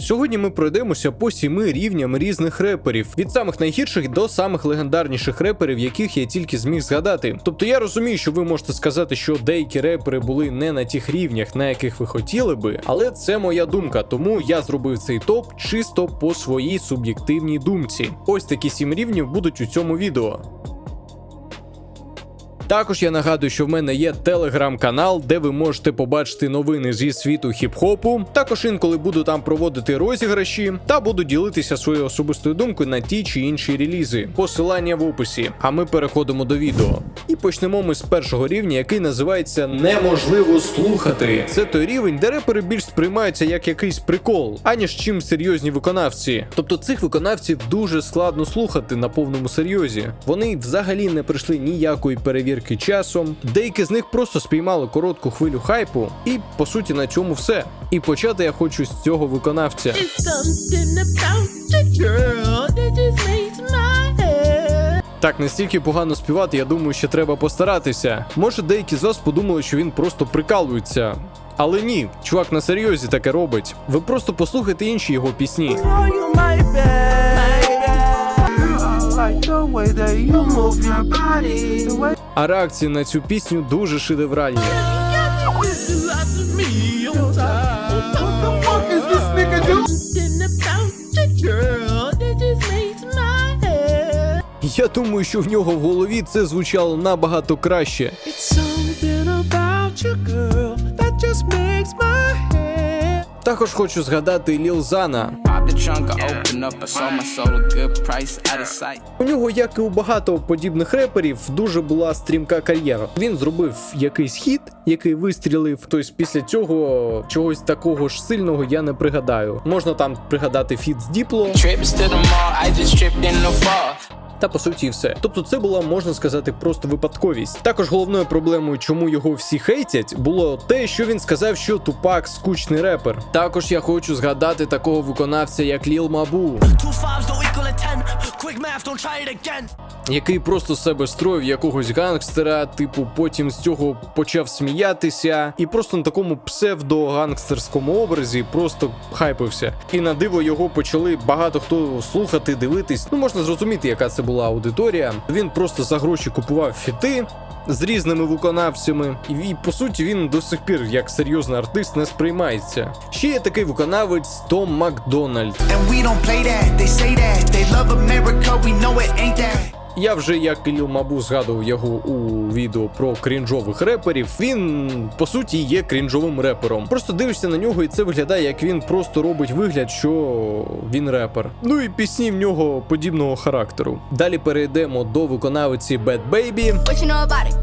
Сьогодні ми пройдемося по сіми рівням різних реперів, від самих найгірших до самих легендарніших реперів, яких я тільки зміг згадати. Тобто я розумію, що ви можете сказати, що деякі репери були не на тих рівнях, на яких ви хотіли би, але це моя думка, тому я зробив цей топ чисто по своїй суб'єктивній думці. Ось такі сім рівнів будуть у цьому відео. Також я нагадую, що в мене є телеграм-канал, де ви можете побачити новини зі світу хіп-хопу. Також інколи буду там проводити розіграші та буду ділитися своєю особистою думкою на ті чи інші релізи. Посилання в описі. А ми переходимо до відео. І почнемо ми з першого рівня, який називається Неможливо слухати. Це той рівень, де репери більш сприймаються як якийсь прикол, аніж чим серйозні виконавці. Тобто цих виконавців дуже складно слухати на повному серйозі. Вони взагалі не пройшли ніякої перевірки часом. Деякі з них просто спіймали коротку хвилю хайпу, і по суті на цьому все. І почати я хочу з цього виконавця. Так, настільки погано співати, я думаю, що треба постаратися. Може, деякі з вас подумали, що він просто прикалується. Але ні, чувак на серйозі таке робить. Ви просто послухайте інші його пісні. А реакції на цю пісню дуже шедевральні. Я думаю, що в нього в голові це звучало набагато краще. Також хочу згадати Ліл Зана. Pop the trunk, I open up, I sold my soul a good price, out of sight. У нього, як і у багато подібних реперів, дуже була стрімка кар'єра. Він зробив якийсь хіт, який вистрілив. Тобто після цього чогось такого ж сильного я не пригадаю. Можна там пригадати фіт з Діпло, Та по суті все. Тобто, це була можна сказати просто випадковість. Також головною проблемою, чому його всі хейтять, було те, що він сказав, що Тупак скучний репер. Також я хочу згадати такого виконавця, як Ліл Мабу. Який просто себе строїв якогось гангстера, типу, потім з цього почав сміятися, і просто на такому псевдо-гангстерському образі просто хайпився. І на диво його почали багато хто слухати, дивитись. Ну можна зрозуміти, яка це була аудиторія. Він просто за гроші купував фіти. З різними виконавцями, і, по суті він до сих пір як серйозний артист не сприймається. Ще є такий виконавець Том Макдональд. And we. Я вже як і Ліл Мабу згадував його у відео про крінжових реперів. Він по суті є крінжовим репером. Просто дивишся на нього, і це виглядає, як він просто робить вигляд, що він репер. Ну і пісні в нього подібного характеру. Далі перейдемо до виконавиці Bad Baby, What you know about it?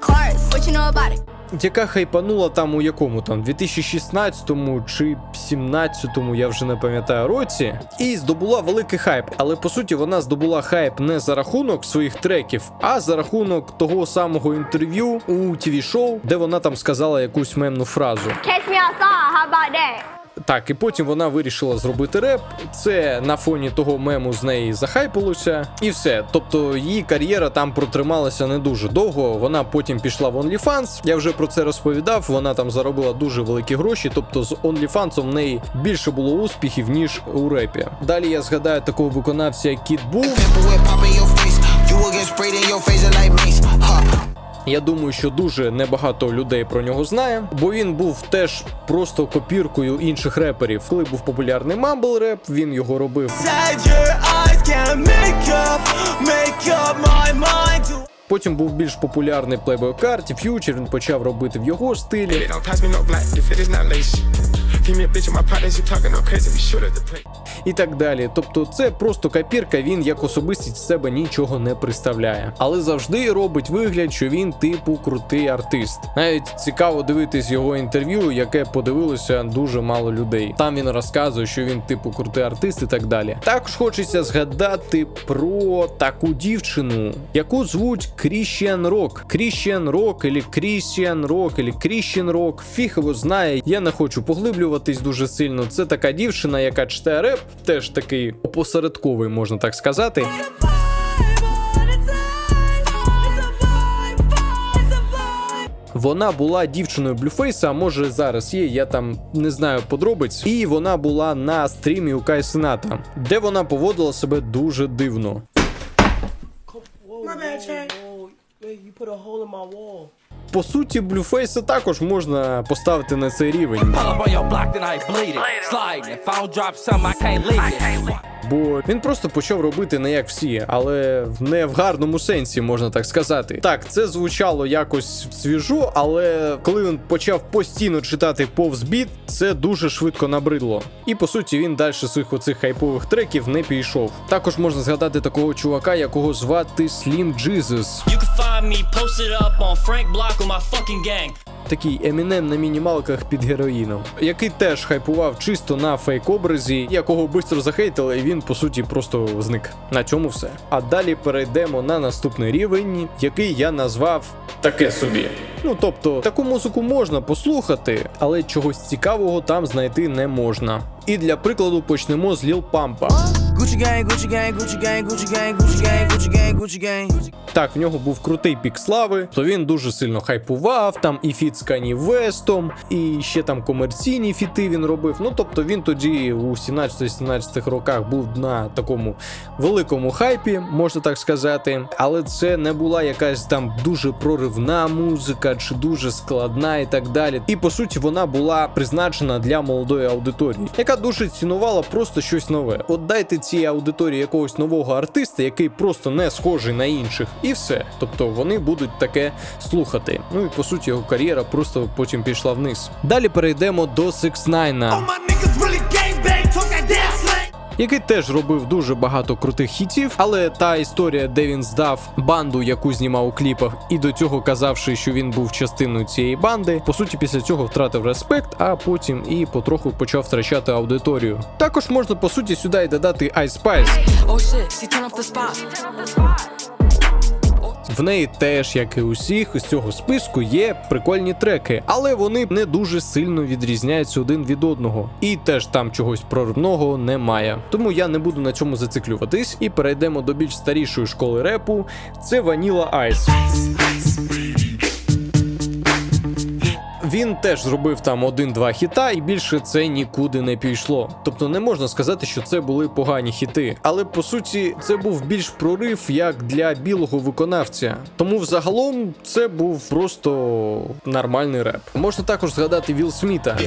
Cars. What you know about it? Яка хайпанула там у якому там 2016 чи 17-му, я вже не пам'ятаю році, і здобула великий хайп. Але по суті вона здобула хайп не за рахунок своїх треків, а за рахунок того самого інтерв'ю у тв шоу де вона там сказала якусь мемну фразу. Catch me outside. How about that? Так, і потім вона вирішила зробити реп. Це на фоні того мему з неї захайпилося, і все. Тобто її кар'єра там протрималася не дуже довго. Вона потім пішла в OnlyFans. Я вже про це розповідав. Вона там заробила дуже великі гроші. Тобто з OnlyFans в неї більше було успіхів ніж у репі. Далі я згадаю такого виконавця, як Кіт Бул. Я думаю, що дуже небагато людей про нього знає, бо він був теж просто копіркою інших реперів. Коли був популярний мамбл реп, він його робив. Потім був більш популярний Playboy Carti, Future, він почав робити в його стилі. І так далі. Тобто, це просто копірка, він як особистість з себе нічого не представляє, але завжди робить вигляд, що він типу крутий артист. Навіть цікаво дивитись його інтерв'ю, яке подивилося дуже мало людей. Там він розказує, що він типу крутий артист і так далі. Також хочеться згадати про таку дівчину, яку звуть Кріщен Рок. Кріщен Рок, або Кріщен Рок, або Кріщен Рок. Фіг його знає. Я не хочу поглиблюватись дуже сильно. Це така дівчина, яка читає реп, теж такий опосередковий, можна так сказати. Вона була дівчиною Блюфейса, а може зараз є, я там не знаю подробиць. І вона була на стрімі у Кай Сената, де вона поводила себе дуже дивно. My bad, Chad. You put a hole in my wall. По суті, Блюфейса також можна поставити на цей рівень. Бо він просто почав робити не як всі, але не в гарному сенсі, можна так сказати. Так, це звучало якось свіжо, але коли він почав постійно читати повз біт, це дуже швидко набридло. І по суті він далі своїх оцих хайпових треків не пішов. Також можна згадати такого чувака, якого звати Slim Jesus. You can find me posted up on Frank Block with my fucking gang. Такий емінем на мінімалках під героїном, який теж хайпував чисто на фейк-образі, якого швидко захейтили, і він по суті просто зник. На цьому все. А далі перейдемо на наступний рівень, який я назвав таке собі. Ну тобто, таку музику можна послухати, але чогось цікавого там знайти не можна. І для прикладу почнемо з Ліл Пампа. Так, в нього був крутий пік слави, то він дуже сильно хайпував, там і фіт з Кані Вестом, і ще там комерційні фіти він робив. Ну тобто він тоді у 17-17 роках був на такому великому хайпі, можна так сказати. Але це не була якась там дуже проривна музика чи дуже складна і так далі. І по суті вона була призначена для молодої аудиторії, яка дуже цінувала просто щось нове. От дайте цій аудиторії якогось нового артиста, який просто не схожий на інших, і все. Тобто вони будуть таке слухати. Ну і по суті його кар'єра просто потім пішла вниз. Далі перейдемо до 6 ix який теж робив дуже багато крутих хітів, але та історія, де він здав банду, яку знімав у кліпах, і до цього казавши, що він був частиною цієї банди, по суті, після цього втратив респект, а потім і потроху почав втрачати аудиторію. Також можна по суті сюди й додати Ice Spice. В неї теж, як і усіх, з цього списку є прикольні треки, але вони не дуже сильно відрізняються один від одного. І теж там чогось проривного немає. Тому я не буду на цьому зациклюватись і перейдемо до більш старішої школи репу. Це Vanilla Ice. Він теж зробив там один-два хіта, і більше це нікуди не пішло. Тобто не можна сказати, що це були погані хіти. Але по суті, це був більш прорив як для білого виконавця. Тому взагалом це був просто нормальний реп. Можна також згадати Віл Сміта.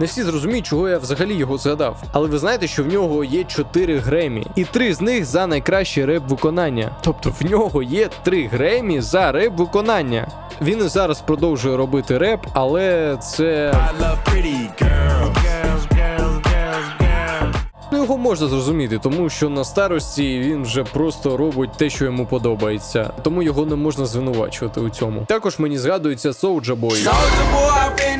Не всі зрозуміють, чого я взагалі його згадав. Але ви знаєте, що в нього є 4 Гремі, і три з них за найкраще реп виконання. Тобто в нього є 3 Гремі за реп виконання. Він і зараз продовжує робити реп, але це ну його можна зрозуміти, тому що на старості він вже просто робить те, що йому подобається. Тому його не можна звинувачувати у цьому. Також мені згадується Soulja Boy. Soldier boy.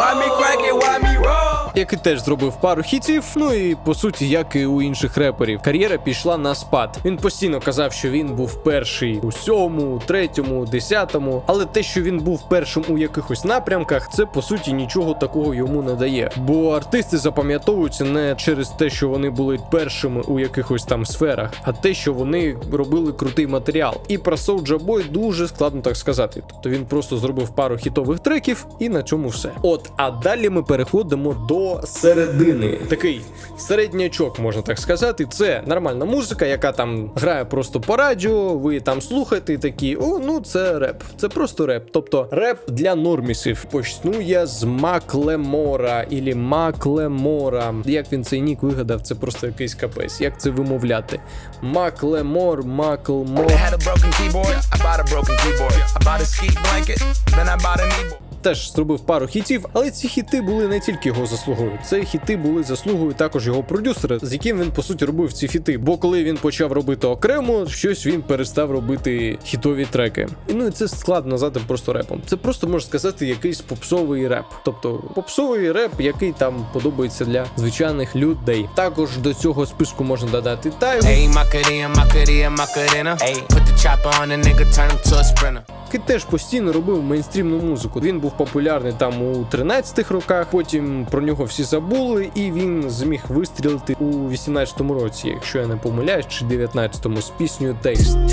Why me crack it? Why me roll? Який теж зробив пару хітів. Ну і по суті, як і у інших реперів, кар'єра пішла на спад. Він постійно казав, що він був перший у сьому, третьому, десятому. Але те, що він був першим у якихось напрямках, це по суті нічого такого йому не дає. Бо артисти запам'ятовуються не через те, що вони були першими у якихось там сферах, а те, що вони робили крутий матеріал. І про Soulja Boy дуже складно так сказати. Тобто він просто зробив пару хітових треків, і на цьому все. От, а далі ми переходимо до середини. Такий середнячок, можна так сказати. Це нормальна музика, яка там грає просто по радіо. Ви там слухаєте і такі, о, ну це реп. Це просто реп. Тобто реп для нормісів. Почну я з Маклемора ілі Маклемора. Як він цей нік вигадав, це просто якийсь капець. Як це вимовляти? Маклемор, Маклмор. Had a broken keyboard. I bought a broken keyboard. I bought a ski blanket. Then I bought a kneeboard. Теж зробив пару хітів, але ці хіти були не тільки його заслугою. Це хіти були заслугою також його продюсера, з яким він по суті робив ці хіти. Бо коли він почав робити окремо, щось він перестав робити хітові треки. І ну і це складно назвати просто репом. Це просто можна сказати якийсь попсовий реп. Тобто попсовий реп, який там подобається для звичайних людей. Також до цього списку можна додати Тайгу. Ayy, Macarena, Macarena, Macarena. Ayy, put the chopper on a nigga, turn him to a sprinter. Який теж постійно робив мейнстрімну музику. Він був популярний там у 13-х роках, потім про нього всі забули, і він зміг вистрілити у 18-му році, якщо я не помиляюсь, чи 19-му з піснею Taste.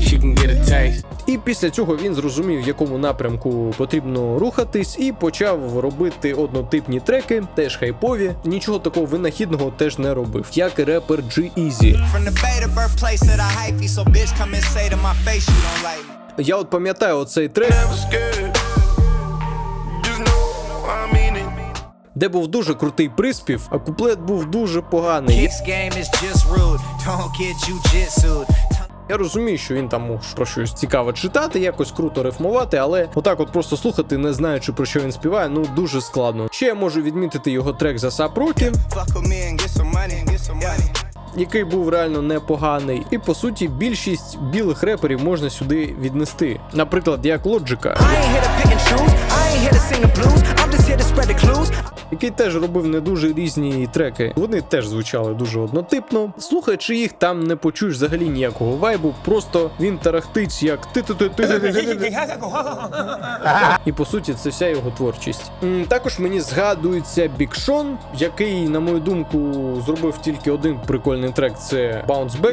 She can get a taste. І після цього він зрозумів, в якому напрямку потрібно рухатись, і почав робити однотипні треки, теж хайпові. Нічого такого винахідного теж не робив, як і репер G-Eazy. Я от пам'ятаю оцей трек, де був дуже крутий приспів, а куплет був дуже поганий. Я розумію, що він там про щось цікаве читати, якось круто рифмувати, але отак от просто слухати, не знаючи про що він співає, ну дуже складно. Ще я можу відмітити його трек за Сап Який був реально непоганий. І по суті, більшість білих реперів можна сюди віднести. Наприклад, як Лоджика, Який теж робив не дуже різні треки. Вони теж звучали дуже однотипно. Слухаючи їх, там не почуєш взагалі ніякого вайбу. Просто він тарахтить як ти ти І по суті, це вся його творчість. Також мені згадується Бік Шон, який, на мою думку, зробив тільки один прикольний трек. Це bounce back.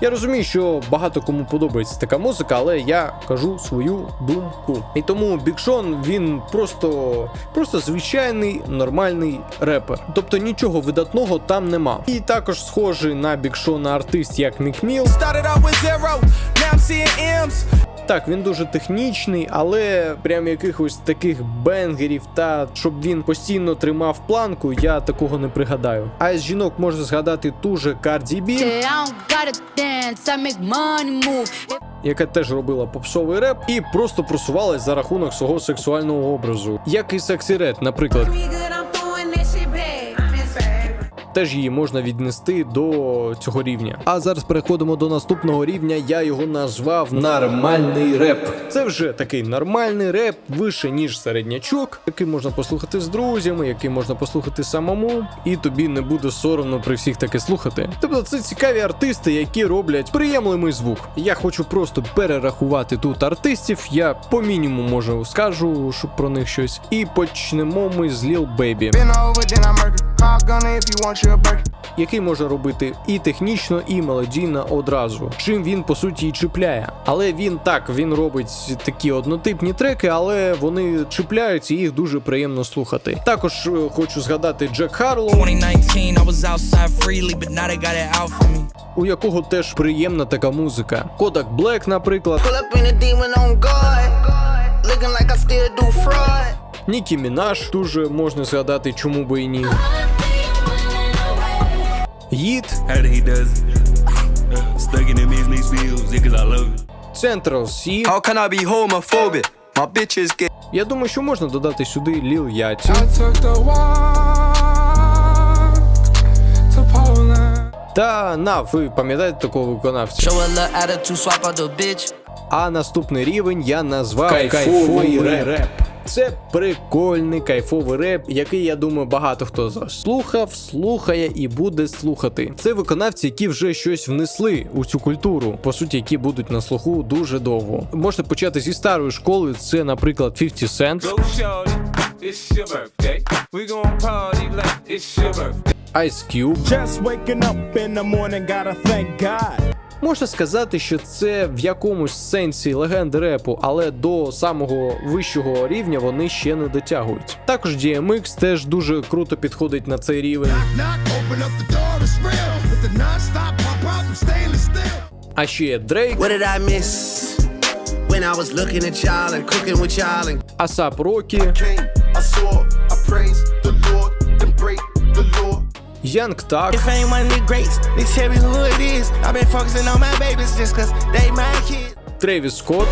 Я розумію, що багато кому подобається така музика, але я кажу свою думку. І тому Бікшон він просто, просто звичайний нормальний репер. Тобто нічого видатного там нема. І також схожий на Бікшона артист, як Мік Міл. Так, він дуже технічний, але прям якихось таких бенгерів та щоб він постійно тримав планку, я такого не пригадаю. А з жінок можна згадати ту же Cardi B, яка теж робила попсовий реп і просто просувалась за рахунок свого сексуального образу, як і Сексі Ред, наприклад. Теж її можна віднести до цього рівня. А зараз переходимо до наступного рівня. Я його назвав нормальний реп. Це вже такий нормальний реп, вище ніж середнячок, який можна послухати з друзями, який можна послухати самому, і тобі не буде соромно при всіх таки слухати. Тобто це цікаві артисти, які роблять приємлемий звук. Я хочу просто перерахувати тут артистів. Я по мінімуму можу скажу, щоб про них щось. І почнемо ми з Lil Baby. Який може робити і технічно, і мелодійно одразу. Чим він по суті і чіпляє. Але він так він робить такі однотипні треки, але вони чіпляються і їх дуже приємно слухати. Також е, хочу згадати Джек Харлоу, 2019, I was outside freely, but now they got it out for me. у якого теж приємна така музика. Кодак Блек, наприклад. Нікі Мінаш дуже можна згадати, чому би і ні. Їд, bitches get Я думаю, що можна додати сюди Ліл Яті. Та на, ви пам'ятаєте такого виконавця? Show a little attitude, swap out the bitch. А наступний рівень я назвав кайфовий реп. Це прикольний кайфовий реп, який я думаю багато хто з вас слухав, слухає і буде слухати. Це виконавці, які вже щось внесли у цю культуру, по суті, які будуть на слуху дуже довго. Можете почати зі старої школи. Це, наприклад, 50 Cent, Go shorty, it's your birthday. We gon' party like it's your birthday. Ice Cube. Just waking up in the morning, gotta thank God. Можна сказати, що це в якомусь сенсі легенди репу, але до самого вищого рівня вони ще не дотягують. Також DMX теж дуже круто підходить на цей рівень. А ще є Дрейк, What did I law. Янг If ain't one of they tell me who it is. I've been focusing on my babies just cause they my kids. Тревіс Скотт.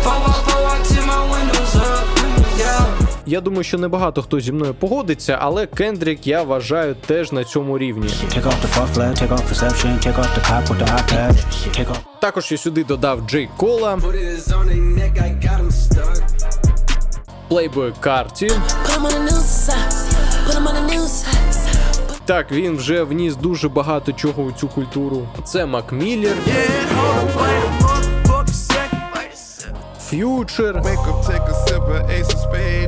Я думаю, що небагато хто зі мною погодиться, але Кендрік я вважаю теж на цьому рівні. Також я сюди додав Джей Кола. Playboy Карті. Так, він вже вніс дуже багато чого у цю культуру. Це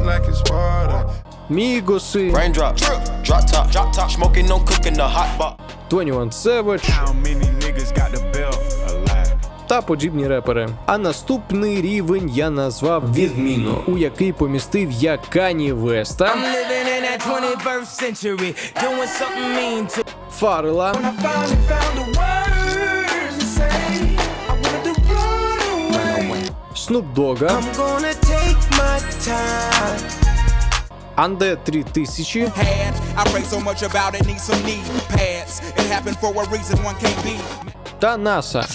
like it's Sparta. Мігоси, Raindrops, drop top, drop top, smoking, no cooking, the hot box. 21 Savage How many niggas got the belt? A lot. та подібні репери. А наступний рівень я назвав відміну, у який помістив я Кані Веста, living in that 21st century, doing something mean to Фарела, Finally found the words to say. I wanted to run away. Snoop Dogga, I'm gonna take my time. Анде 3000, Pads, I pray so much about it, need some knee pads. It happened for a reason, one can't be. Та Наса.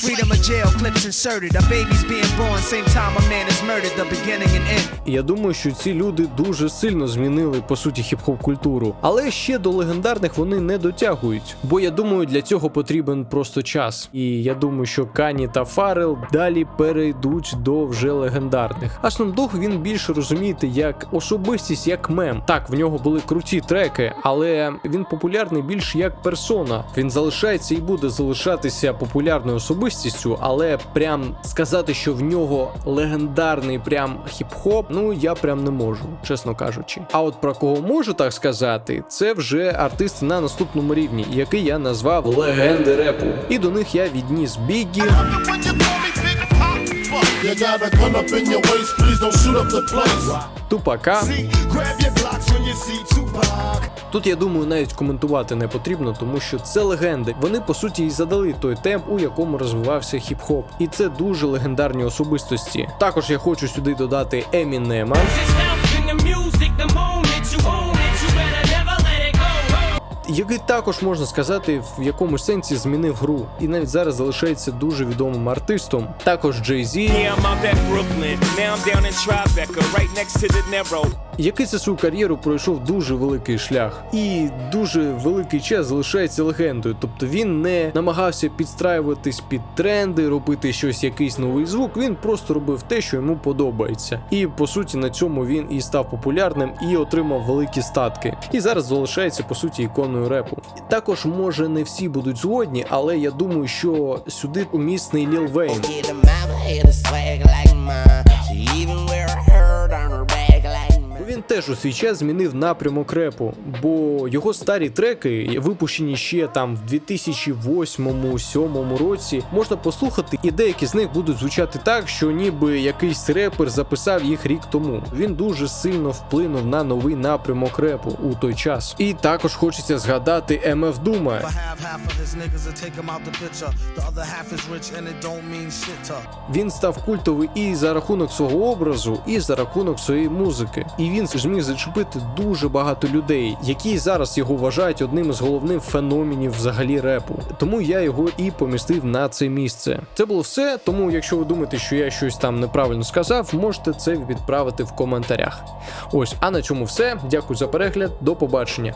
Я думаю, що ці люди дуже сильно змінили по суті хіп-хоп культуру, але ще до легендарних вони не дотягують. Бо я думаю, для цього потрібен просто час. І я думаю, що Кані та Фарел далі перейдуть до вже легендарних. А Snoop він більше розумієте як особистість, як мем. Так, в нього були круті треки, але він популярний більш як персона. Він залишається і буде залишатися популярною особистістю, але прям сказати, що в нього легендарний прям хіп-хоп, ну я прям не можу, чесно кажучи. А от про кого можу так сказати, це вже артисти на наступному рівні, який я назвав легенди репу. І до них я відніс Бігі. Тупака. Тут я думаю, навіть коментувати не потрібно, тому що це легенди. Вони по суті і задали той темп, у якому розвивався хіп-хоп. І це дуже легендарні особистості. Також я хочу сюди додати Емінема. Який також можна сказати в якомусь сенсі змінив гру, і навіть зараз залишається дуже відомим артистом. Також the Narrow. який за свою кар'єру пройшов дуже великий шлях і дуже великий час залишається легендою. Тобто він не намагався підстраюватись під тренди, робити щось, якийсь новий звук. Він просто робив те, що йому подобається. І по суті на цьому він і став популярним і отримав великі статки. І зараз залишається по суті іконою репу. Також може не всі будуть згодні, але я думаю, що сюди умісний Ліл Вейн. Теж у свій час змінив напрямок репу, бо його старі треки, випущені ще там в 2008-2007 році, можна послухати, і деякі з них будуть звучати так, що ніби якийсь репер записав їх рік тому. Він дуже сильно вплинув на новий напрямок репу у той час. І також хочеться згадати МФ Дума. Він став культовий і за рахунок свого образу, і за рахунок своєї музики. І він зміг зачепити дуже багато людей, які зараз його вважають одним із головних феноменів взагалі репу. Тому я його і помістив на це місце. Це було все. Тому, якщо ви думаєте, що я щось там неправильно сказав, можете це відправити в коментарях. Ось, а на цьому все. Дякую за перегляд. До побачення.